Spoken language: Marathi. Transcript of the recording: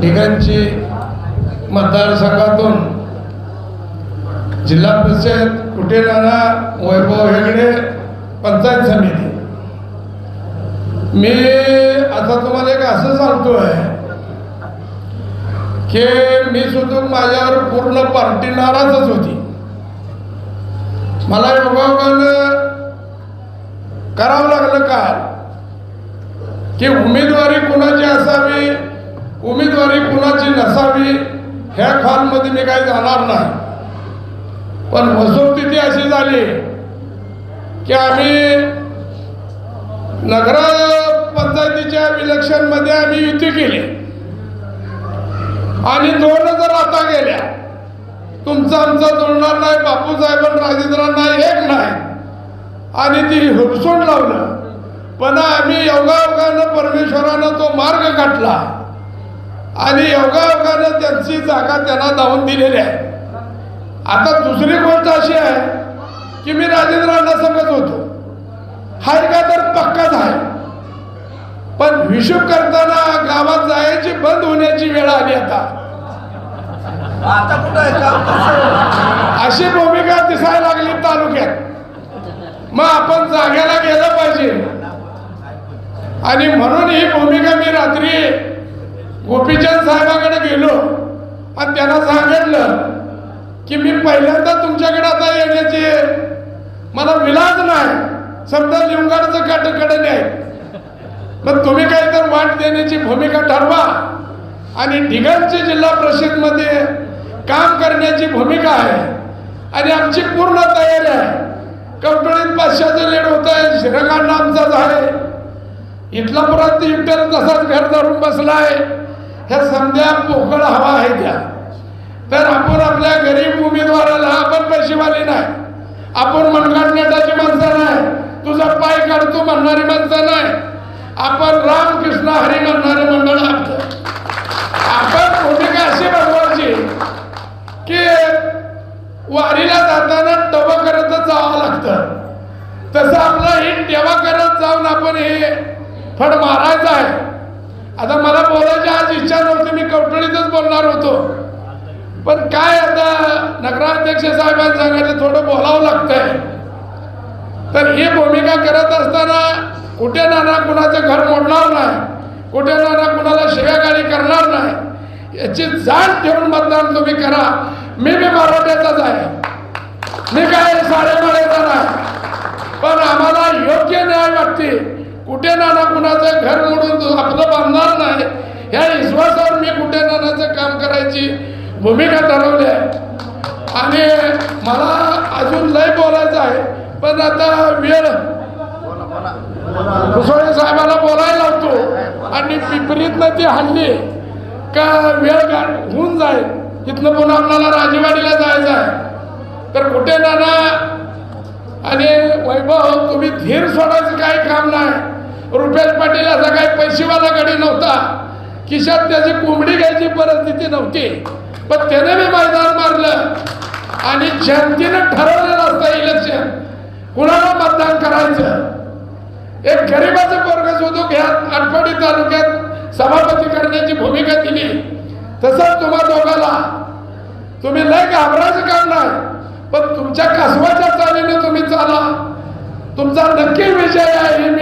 ठिकाणची मतदारसंघातून जिल्हा परिषद कुठे राहणार वैभव हेगडे पंचायत समिती. मी आता तुम्हाला एक असं सांगतोय की मी सुद्धा माझ्यावर पूर्ण पार्टी नाराजच होती. मला योगायोगानं करावं लागलं का की उमेदवारी कुणाची असावी उमेदवारी कुणाची नसावी ह्या खालमध्ये मी काही जाणार नाही. पण वस्तुस्थिती अशी झाली की आम्ही नगर पंचायतीच्या इलेक्शनमध्ये आम्ही युती केली. आणि दोन जर आता गेल्या तुमचं आमचं जुळणार नाही बापूसाहेब राजेंद्र राजेंद्रांना एक नाही. आणि ती हुपसून लावलं. पण आम्ही योगायोगानं परमेश्वरानं तो मार्ग काढला आणि योगायोगानं त्यांची जागा त्यांना धावून दिलेली आहे. आता दुसरी गोष्ट अशी आहे की मी राजेंद्रांना सांगत होतो. हाय का तर पक्काच आहे पण हिशोब करताना गावात जायची बंद होण्याची वेळ आली आता. आता कुठं? अशी भूमिका दिसायला लागली तालुक्यात. मग आपण जाग्याला गेलं पाहिजे. आणि म्हणून ही भूमिका मी रात्री गोपीचंद साहेबाकडे गेलो. आणि त्यांना सांगितलं की मी पहिल्यांदा तुमच्याकडे आता येण्याची मला विलाज नाही. समजा लिंगाडचं काटकडे नाही. मग तुम्ही काही तर वाट देण्याची भूमिका ठरवा. आणि ढिगांची जिल्हा परिषदमध्ये काम करण्याची भूमिका आहे. आणि आमची पूर्ण तयारी आहे. कंपनीत पाचशेचं लेड होत आहे श्रीखंड आमचाच आहे. इथला परत इंटर तसाच घर धरून आहे ह्या समध्या पोकळ हवा आहे त्या. तर आपण आपल्या गरीब उमेदवाराला आपण पैसेवाले नाही. आपण मनगट नेटाची माणसं नाही. तुझा पाय काढतो म्हणणारी माणसं नाही. आपण रामकृष्ण हरी म्हणणारे मंडळ आपण भूमिका अशी बनवायची की वारीला जाताना टव करतच जावं लागतं. तसं आपलं ही टेवा करत जाऊन आपण हे फड मारायचं आहे. आता मला बोलायची आज इच्छा नव्हती मी कवटळीतच बोलणार होतो. पण काय आता नगराध्यक्ष साहेबांनी सांगितलं थोडं बोलावं लागतंय. तर ही भूमिका करत असताना कुठे नाना कुणाचं घर मोडणार नाही कुठे नाना कुणाला शिव्यागाडी करणार नाही याची जाण ठेवून मतदान तुम्ही करा. मी बी मराठ्याचाच आहे. मी काय साडेमाळ्याचा नाही पण आम्हाला योग्य कुठे नाना कुणाचं घर मोडून आपलं बांधणार नाही? या विश्वासावर मी कुठे नानाचं काम करायची भूमिका ठरवली आहे. आणि मला अजून लय बोलायचं आहे पण आता वेळ कुसोळे साहेबाला बोलायला लावतो आणि पिपरीतनं ती हल्ली का वेळ होऊन जाईल? तिथनं पुन्हा आपल्याला राजेवाडीला जायचं आहे. तर कुठे नाना आणि वैभव तुम्ही धीर सोडायचं काही काम नाही. रुपेश पाटील असा काही पैसेवाला गडी नव्हता. खिशात त्याची कोंबडी घ्यायची परिस्थिती नव्हती. पण त्याने मी मैदान मारलं. आणि जनतेनं ठरवलेलं असतं इलेक्शन कुणाला मतदान करायचं? एक गरिबाचं पोरग शोधू घ्या. आठवडी तालुक्यात सभापती करण्याची भूमिका दिली. तसंच तुम्हा दोघाला. तुम्ही लय घाबरायचं काम नाही. पण तुमच्या कसवाच्या चालीने तुम्ही चाला. तुमचा नक्की विजय आहे.